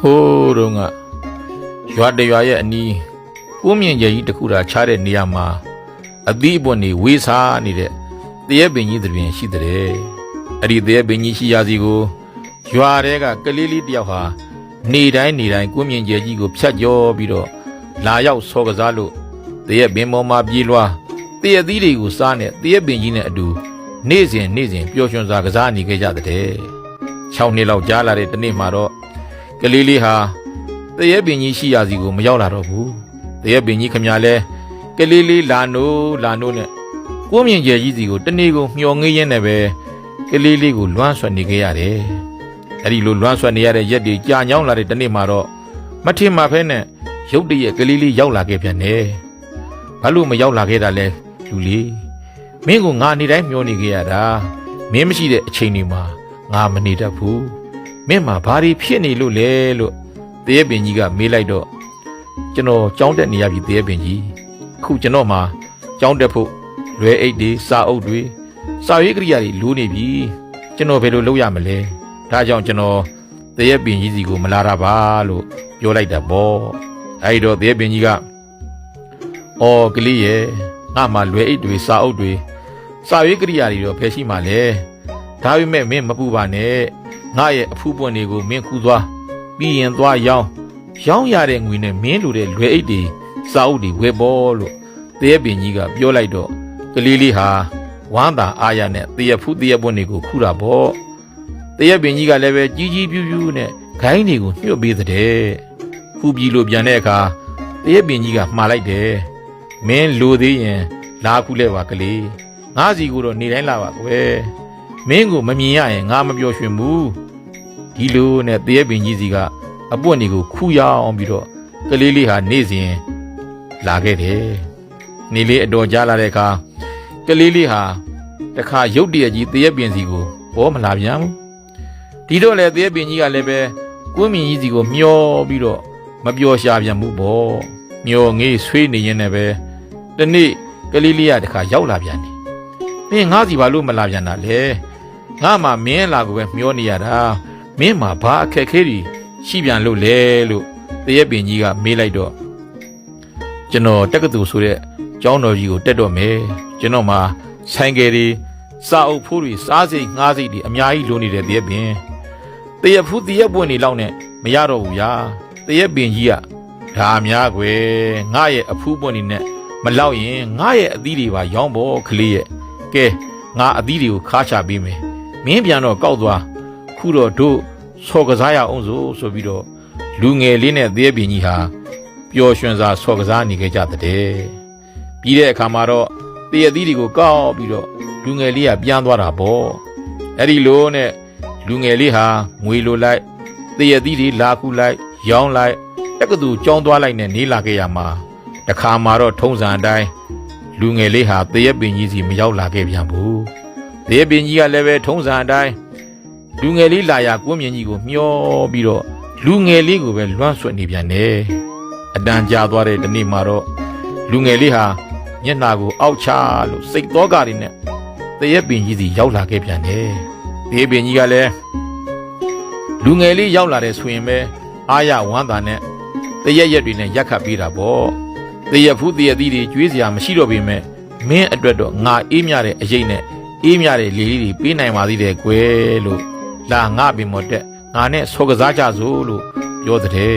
ဟိုးတော့ကရွာတရွာရဲ့အနီးကိုးမြင့်ကျကြီးတစ်ခုသာခြားတဲ့နေရာမှာအသီးအပွင့်နေဝေးစားနေတဲ့တရက်ပင်ကြီးတစ်ပင်ရှိတဲ့အဲ့ဒီတရက်ပင်ကြီးရှိရာစီကိုရွာတဲကကလေးလေးတစ်ယောက်ဟာနေတိုင်းနေတိုင်းကိုးမြင့်ကျကြီးကိုဖြတ်ကျော်ပြီးတော့လာရောက်ဆော်ကစားလို့တရက်ပင်ပေါ်မှာပြေးလွှားတရက်သီးတွေကိုစားနေတရက်ပင်ကြီးနဲ့အတူနေ့စဉ်နေ့စဉ်ပျော်ရွှင်စွာကစားနေကြကြတဲ့ 6နှစ်လောက်ကြာလာတဲ့တစ်နေ့မှာတော့ကလေးလေးဟာတရက်ပင်ကြီးရှိရာစီကိုမရောက်လာတော့ဘူးတရက်ပင်ကြီးခမညာလဲကလေးလေးလာနိုးလာနိုးနဲ့ကိုမြင့်ကျယ်ကြီးစီကိုတနေ့ကိုမျောငေးရင်းနဲ့ပဲကလေးလေးကိုလွမ်းဆွနေခဲ့ရတယ်အဲ့ဒီလိုလွမ်းဆွနေရတဲ့ရက်တွေကြာညောင်းလာတဲ့တနေ့မှာတော့မထင်မှဖဲနဲ့ရုတ်တရက်ကလေးလေးရောက်လာခဲ့ပြန်တယ်ဘာလို့မရောက်လာခဲ့တာလဲလူလေးမင်းကငါနေတိုင်းမျောနေခဲ့ရတာမင်းမရှိတဲ့အချိန်တွေမှာ ငါမနေတတ်ဘူးမင်းမှာဘာတွေဖြစ်နေလို့လဲလို့တရေပင်ကြီးကမေးလိုက်တော့ကျွန်တော်ကြောင်းတက်နေရပြီတရေပင်ကြီးအခုကျွန်တော်မှာကြောင်းတက်ဖို့လွယ်အိတ်တွေစာအုပ်တွေစာရေးကိရိယာတွေလိုးနေပြီကျွန်တော်ဘယ်လိုလုပ်ရမလဲဒါကြောင့်ကျွန်တော်တရေပင်ကြီးစီကိုမလာတာပါလို့ပြောလိုက်တာပေါ့အဲဒီတော့တရေပင်ကြီးကအော်ကလေးရဲ့ငါမှလွယ်အိတ်တွေစာအုပ်တွေစာရေးကိရိယာတွေတော့ဖယ်ရှိမှလဲ ဒါပေမဲ့မင်းမပူပါနဲ့ငါရဲ့အဖူးပွင့်တွေကိုမင်းကူသွားပြီးရင်သွားရောင်းရောင်းရတဲ့ငွေနဲ့မင်းလိုတဲ့လွယ်အိတ်တွေစာအုပ်တွေဝယ်ပေါ်လို့တရက်ပင်ကြီးကပြောလိုက်တော့ကလေးလေးဟာဝမ်းသာအားရနဲ့တရက်ဖူးတရက်ပွင့်တွေကိုခူတာပေါ့တရက်ပင်ကြီးကလည်းပဲကြီးကြီးပြူးပြူးနဲ့ဂိုင်းတွေကိုညှွတ်ပေးတဲ့ခူပြီလို့ပြန်တဲ့အခါတရက်ပင်ကြီးကမှားလိုက်တယ်မင်းလိုသေးရင်လာခုလဲပါကလေးငါစီကိုတော့နေတိုင်းလာပါကွယ် မင်းကိုမမြင်ရရင်ငါမပြောရွှင်ဘူးဒီလိုနဲ့တရက်ပင်ကြီးစီကအပွင့်တွေကိုခူရအောင်ပြီးတော့ကလေးလေးဟာနေ့စဉ်လာခဲ့တယ်။နေလေးအတော်ကြားလာတဲ့အခါကလေးလေးဟာတခါရုတ်တရက်ကြီးတရက်ပင်စီကိုဘောမလာပြန်ဘူး။ဒီတော့လေတရက်ပင်ကြီးကလည်းပဲကွင်းမြင်ကြီးစီကိုမျောပြီးတော့မပြောရှာပြန်ဘူးပေါ့။မျောငေးဆွေးနေရင်လည်းပဲတနေ့ကလေးလေးကတခါရောက်လာပြန်တယ်။မင်းငါးစီဘာလို့မလာပြန်တာလဲ။ ငါမှမင်းလာကိုပဲမျောနေရတာမင်းမှာဘာအခက်ခဲတွေရှိပြန်လို့လဲလို့တရက်ပင်ကြီးကမေးလိုက်တော့ကျွန်တော်တက္ကသိုလ်ဆိုတဲ့ကျောင်းတော်ကြီးကိုတက်တော့မယ်ကျွန်တော်မှာဆိုင်ကယ်တွေစာအုပ်ဖိုးတွေစားစိတ်ငှားစိတ်တွေအများကြီးလိုနေတဲ့တရက်ပင်တရက်ဖူးတရက်ပွင့်နေလောက်နဲ့မရတော့ဘူးဗျာတရက်ပင်ကြီးကဒါများကွယ်ငါရဲ့အဖူးပွင့်နေနဲ့မလောက်ရင်ငါရဲ့အသီးတွေပါရောင်းဖို့ကလေးရဲ့ကဲငါအသီးတွေကိုခါချပေးမယ် မင်းပြန်တော့ကောက်သွားခုတော့တို့ဆော်ကစားရအောင်ဆိုဆိုပြီးတော့လူငယ်လေးနဲ့သေးပင်ကြီးဟာပျော်ရွှင်စွာဆော်ကစားနေကြကြတဲ့ပြီးတဲ့အခါမှာတော့တရသီးတွေကိုကောက်ပြီးတော့လူငယ်လေးကပြန်သွားတာပေါ့အဲ့ဒီလိုနဲ့လူငယ်လေးဟာငွေလိုလိုက်တရသီးတွေလာခုလိုက် ရောင်းလိုက်တက္ကသိုလ်ကျောင်းသွားလိုက်နဲ့နေလာခဲ့ရမှာတခါမှာတော့ထုံးစံအတိုင်းလူငယ်လေးဟာတရပင်ကြီးစီမရောက်လာခဲ့ပြန်ဘူး တရပင်ကြီးကလည်းပဲထုံးစံအတိုင်းလူငယ်လေးလာရကွန်းမြင့်ကြီးကိုမျောပြီးတော့လူငယ်လေးကိုပဲလွှမ်းဆွတ်နေပြန်တယ်အတန်ကြာသွားတဲ့ဒီနေ့မှာတော့လူငယ်လေးဟာမျက်နှာကိုအောက်ချလို့စိတ်သောကတွေနဲ့တရက်ပင်ကြီးစီရောက်လာခဲ့ပြန်တယ်ဒီပင်ကြီးကလည်းလူငယ်လေးရောက်လာတဲ့ဆိုရင်ပဲအားရဝမ်းသာနဲ့တရက်ရက်တွေနဲ့ရက်ခတ်ပေးတာပေါ့တရက်ဖူးတရက်သီးတွေကျွေးစရာမရှိတော့ပေမဲ့မင်းအတွက်တော့ငါအေးမြတဲ့အရေးနဲ့ အေးမြတဲ့လေလေးတွေပေးနိုင်ပါသေးတယ်ကွယ်လို့လာငါပင်မတက်ငါနဲ့ဆောကစားကြစို့လို့ပြောတဲ့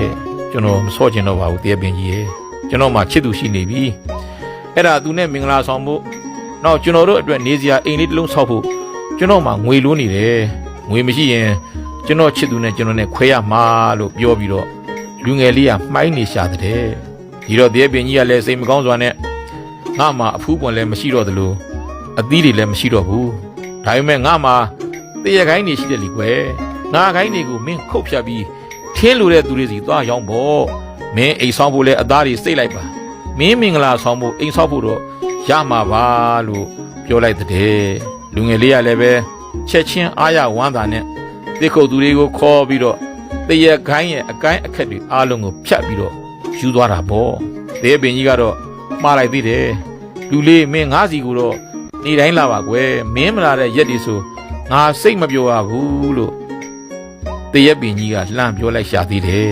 ကျွန်တော်မဆော့ချင်တော့ပါဘူးတရေပင်ကြီးရေကျွန်တော်မှချစ်သူရှိနေပြီအဲ့ဒါသူနဲ့မင်္ဂလာဆောင်ဖို့နောက်ကျွန်တော်တို့အတွက်နေစရာအိမ်လေးတစ်လုံးဆောက်ဖို့ကျွန်တော်မှငွေလိုးနေတယ်ငွေမရှိရင်ကျွန်တော်ချစ်သူနဲ့ကျွန်တော်နဲ့ခွဲရမှာလို့ပြောပြီးတော့လူငယ်လေးကမှိုင်းနေရှာတဲ့ဒီတော့တရေပင်ကြီးကလည်းစိတ်မကောင်းစွာနဲ့ငါမှအဖူးပွန်လည်းမရှိတော့သလို အသီးတွေလည်းမရှိတော့ဘူးဒါပေမဲ့ငါမှတရခိုင်းနေရှိတယ်လीကွယ်ငါခိုင်းတွေကိုမင်းခုတ်ဖြတ်ပြီးထင်းလိုတဲ့သူတွေစီသွားရောင်းဖို့မင်းအိမ်ဆောင်ဖို့လဲအသားတွေစိတ်လိုက်ပါမင်းမင်္ဂလာဆောင်ဖို့အိမ်ဆောင်ဖို့တော့ရမှာပါလို့ပြောလိုက်တဲ့လူငယ်လေးကလည်းပဲချက်ချင်းအားရဝမ်းသာနဲ့တိခုတ်သူတွေကိုခေါ်ပြီးတော့တရခိုင်းရဲ့အကိုင်းအခက်တွေအားလုံးကိုဖြတ်ပြီးတော့ယူသွားတာပေါ့ဒေပင်ကြီးကတော့မှားလိုက်သေးတယ်လူလေးမင်းငါးစီကိုတော့ နေတိုင်းလာပါကွယ်မင်းမလာတဲ့ရက်ဒီဆိုငါစိတ်မပြောရဘူးလို့တရက်ပင်ကြီးကလှမ်းပြောလိုက်ရှာသေးတယ်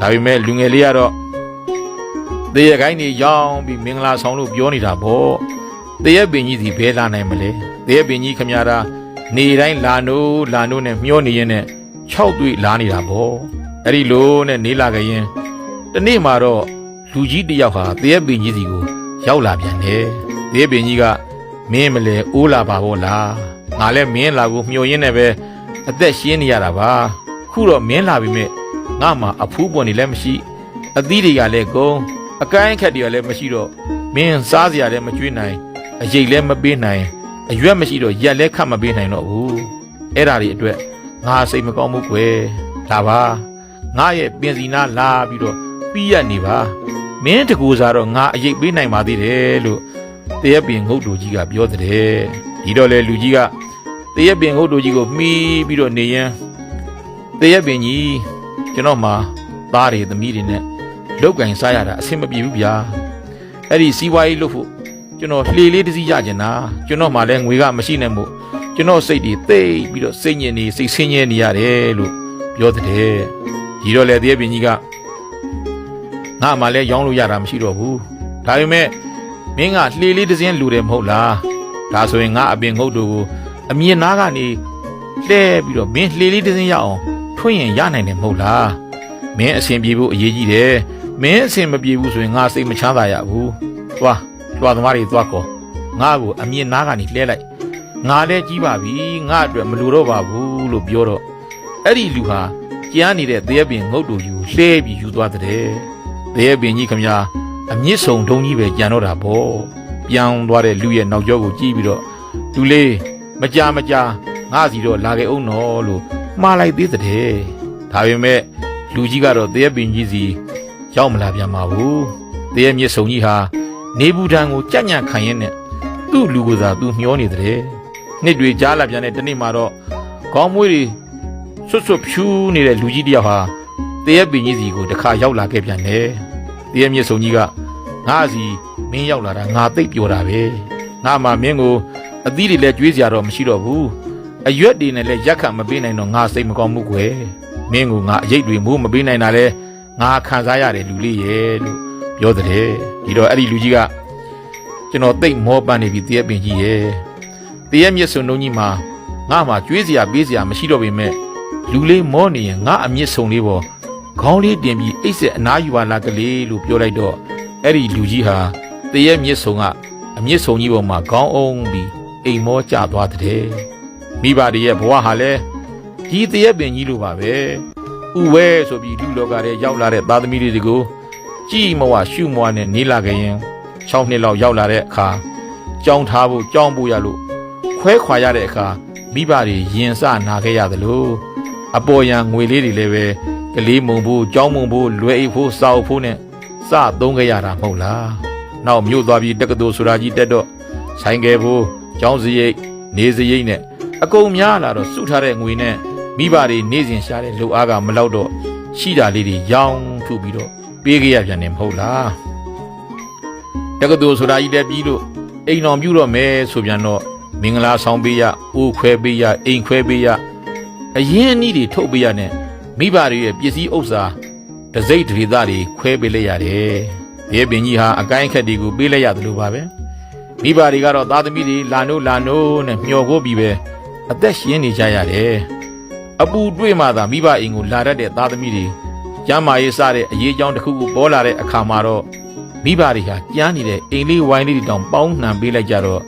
ဒါပေမဲ့လူငယ်လေးကတော့တရက်ကိုင်းနေရောင်းပြီးမင်္ဂလာဆောင်လို့ပြောနေတာပေါ့တရက်ပင်ကြီးစီဘဲလာနိုင်မလဲတရက်ပင်ကြီးခမရတာနေတိုင်းလာနိုးလာနိုးနဲ့မျောနေရင်နဲ့6တွေ့လာနေတာပေါ့အဲ့ဒီလိုနဲ့နေလာကြရင်တနေ့မှာတော့လူကြီးတစ်ယောက်ဟာတရက်ပင်ကြီးစီကိုရောက်လာပြန်တယ်တရက်ပင်ကြီးက မင်းမလဲအိုးလာပါဘောလားငါလည်းမင်းလာကိုမျှော်ရင်းနဲ့ပဲအသက်ရှင်းနေရတာပါခုတော့မင်းလာပြီမဲ့ငါမှအဖူးပွန်နေလည်းမရှိ အသီးတွေကလည်းကုန်အကိုင်းခက်တွေကလည်းမရှိတော့မင်းစားစရာလည်းမကျွေးနိုင်အရိတ်လည်းမပေးနိုင်အရွက်မရှိတော့ရက်လည်းခတ်မပေးနိုင်တော့ဘူးအဲ့ဒါတွေအတွက်ငါစိတ်မကောင်းဘူးကွယ်ဒါပါငါရဲ့ပင်စီနာလာပြီးတော့ပြီးရနေပါမင်းတကူစားတော့ငါအရိတ်ပေးနိုင်ပါသေးတယ်လို့ တရက်ပင်ငုတ်တူကြီးကပြောတဲ့ဒီတော့လေလူကြီးကတရက်ပင်ငုတ်တူကြီးကိုမှီးပြီးတော့နေရင်တရက်ပင်ကြီးကျွန်တော်မှာသားတွေသမီးတွေနဲ့လောက်ကင်စားရတာအဆင်မပြေဘူးဗျာအဲ့ဒီစီးပွားရေးလုပ်ဖို့ကျွန်တော်လှေလေးတစ်စီးရကျင်တာကျွန်တော်မှလည်းငွေကမရှိနိုင်မို့ကျွန်တော်စိတ်တွေသိပ်ပြီးတော့စိတ်ညစ်နေစိတ်ဆင်းရဲနေရတယ်လို့ပြောတဲ့ဒီတော့လေတရက်ပင်ကြီးကငါမှလည်းရောင်းလို့ရတာမရှိတော့ဘူးဒါပေမဲ့ မင်းကလှေလေးတစ်စင်းလူတယ်မဟုတ်လားဒါဆိုရင်ငါအပင်ငုတ်တို့ကိုအမြင်နာကနေလှဲပြီးတော့မင်းလှေလေးတစ်စင်းရအောင်ထွင်းရင်ရနိုင်တယ်မဟုတ်လားမင်းအဆင်ပြေဖို့အရေးကြီးတယ်မင်းအဆင်မပြေဘူးဆိုရင်ငါစိတ်မချမ်းသာရဘူးသွားလွှာသမားတွေသွားကောငါ့ကိုအမြင်နာကနေလှဲလိုက်ငါလည်းကြီးပါပြီငါအတွက်မလိုတော့ပါဘူးလို့ပြောတော့အဲ့ဒီလူဟာကြားနေတဲ့သရဲပင်ငုတ်တူယူလှဲပြီးယူသွားတဲ့သရဲပင်ကြီးခမညာ အမြင့်ဆုံတုံးကြီးပဲကြံတော့တာပေါ့ပြောင်းသွားတဲ့လူရဲ့နောက်ကျောကိုကြည့်ပြီးတော့လူလေးမကြမကြငါစီတော့လာခဲ့အောင်နော်လို့မှားလိုက်သေးတဲ့ဒါပေမဲ့လူကြီးကတော့သရဲပင်ကြီးစီရောက်မလာပြန်ပါဘူးသရဲမြင့်ဆုံကြီးဟာနေဘူးတန်းကိုကြက်ညံ့ခံရင်းနဲ့သူ့လူကစားသူမျောနေတဲ့နှစ်တွေကြားလာပြန်တဲ့တနေ့မှာတော့ခေါင်းမွေးတွေဆွတ်ဆွတ်ဖြူးနေတဲ့လူကြီးတယောက်ဟာတရဲပင်ကြီးစီကိုတခါရောက်လာခဲ့ပြန်တယ် တရဲမြင့်ဆုံကြီးကငါစီမင်းရောက်လာတာငါသိပ်ပြောတာပဲငါမှမင်းကိုအသီးတွေလည်းကျွေးစရာတော့မရှိတော့ဘူးအရွက်တွေနဲ့လည်းရက်ခတ်မပေးနိုင်တော့ငါစိတ်မကောင်းဘူးကွယ်မင်းကငါအရိတ်တွေမိုးမပေးနိုင်တာလဲငါခံစားရတယ်လူလေးရဲ့လို့ပြောတဲ့ဒီတော့အဲ့ဒီလူကြီးကကျွန်တော်သိပ်မောပန်းနေပြီတရဲပင်ကြီးရဲ့တရဲမြင့်ဆုံနှုံးကြီးမှာငါမှကျွေးစရာပေးစရာမရှိတော့ပေမဲ့လူလေးမောနေရင်ငါအမြင့်ဆုံလေးပေါ် ခေါင်းလေးတင်ပြီးအိတ်ဆက်အနားယူပါလားကလေးလို့ပြောလိုက်တော့အဲ့ဒီလူကြီးဟာတရဲမြင့်ဆုံကအမြင့်ဆုံကြီးပေါ်မှာခေါင်းအောင်ပြီးအိမ်မောကျသွားတဲ့မိဘတွေရဲ့ဘဝဟာလဲဒီတရဲပင်ကြီးလိုပါပဲဥဝဲဆိုပြီးလူလောကထဲရောက်လာတဲ့သားသမီးတွေကိုကြည်မဝရှုမဝနဲ့နေလာကြရင်6နှစ်လောက်ရောက်လာတဲ့အခါကြောင်းထားဖို့ကြောင်းဖို့ရလို့ခွဲခွာရတဲ့အခါမိဘတွေရင်စနာခဲ့ရတယ်လို့အပေါ်ယံငွေလေးတွေလည်းပဲ ကလေးမုံဖို့ကြောင်းမုံဖို့လွယ်အိတ်ဖို့စောက်ဖို့နဲ့စသုံးခဲ့ရတာမဟုတ်လားနောက်မြို့သွားပြီးတက္ကသိုလ်ဆိုတာကြီးတက်တော့ဆိုင်ကယ်ဖို့ကျောင်းစရိတ်နေစရိတ်နဲ့အကုန်များလာတော့စုထားတဲ့ငွေနဲ့မိဘတွေနေစဉ်ရှာတဲ့လူအားကမလောက်တော့ရှိတာလေးတွေရောင်းထုပြီးတော့ပေးခဲ့ရပြန်တယ်မဟုတ်လားတက္ကသိုလ်ဆိုတာကြီးတက်ပြီးလို့အိမ်တော်ပြုတော့မယ်ဆိုပြန်တော့မင်္ဂလာဆောင်ပေးရအိုးခွဲပေးရအိမ်ခွဲပေးရအရင်အနည်းတွေထုတ်ပေးရနဲ့ မိဘတွေရဲ့ပစ္စည်းဥစ္စာတစိမ့်ဒေသတွေခွဲပေးလိုက်ရတယ်ဒီပင်ကြီးဟာအကိုင်းခက်တွေကိုပေးလိုက်ရတယ်လို့ပါပဲမိဘတွေကတော့သားသမီးတွေလာနိုးလာနိုးနဲ့မျောကိုပြီးပဲအသက်ရှင်နေကြရတယ်အပူတွေ့မှသာမိဘအိမ်ကိုလာတတ်တဲ့သားသမီးတွေကျမ်းမာရေးစတဲ့အရေးကြောင်းတစ်ခုခုပေါ်လာတဲ့အခါမှာတော့မိဘတွေဟာကြားနေတဲ့အိမ်လေးဝိုင်းလေးတွေတောင်ပေါင်းနှံပေးလိုက်ကြတော့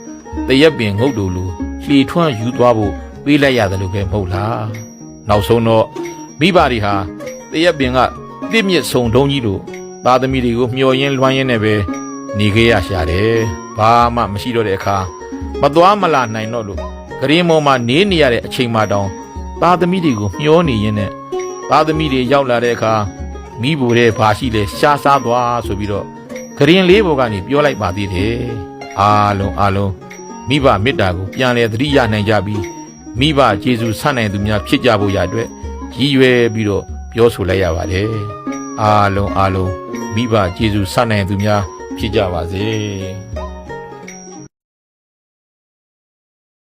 တရက်ပင်ငုတ်တူလူလှီထွန်းယူသွားဖို့ပေးလိုက်ရတယ်လို့ပဲမဟုတ်လားနောက်ဆုံးတော့ မိဘတွေဟာတရက်ပင်ကတစ်မြစ်ဆုံတုံးကြီးတို့သားသမီးတွေကိုမျှော်ရင်းလွှမ်းရင်းနဲ့ပဲနေခဲ့ရရှာတယ်ဘာမှမရှိတော့တဲ့အခါမသွားမလာနိုင်တော့လို့ဂရင်းမောမှာနေနေရတဲ့အချိန်မှတောင်သားသမီးတွေကိုမျောနေရင်းနဲ့သားသမီးတွေရောက်လာတဲ့အခါမိဘတဲ့ဘာရှိလဲရှားစားသွားဆိုပြီးတော့ဂရင်လေးဘောကနေပြောလိုက်ပါသေးတယ်အားလုံးအားလုံးမိဘမေတ္တာကိုပြန်လဲသတိရနိုင်ကြပြီးမိဘကျေးဇူးဆန့်နိုင်သူများဖြစ်ကြဖို့ရအတွက် ရည်ရွယ်ပြီးတော့ပြောဆိုလိုက်ရပါတယ်အားလုံးအားလုံးမိဘကျေးဇူးဆန့်နိုင်သူများဖြစ်ကြပါစေ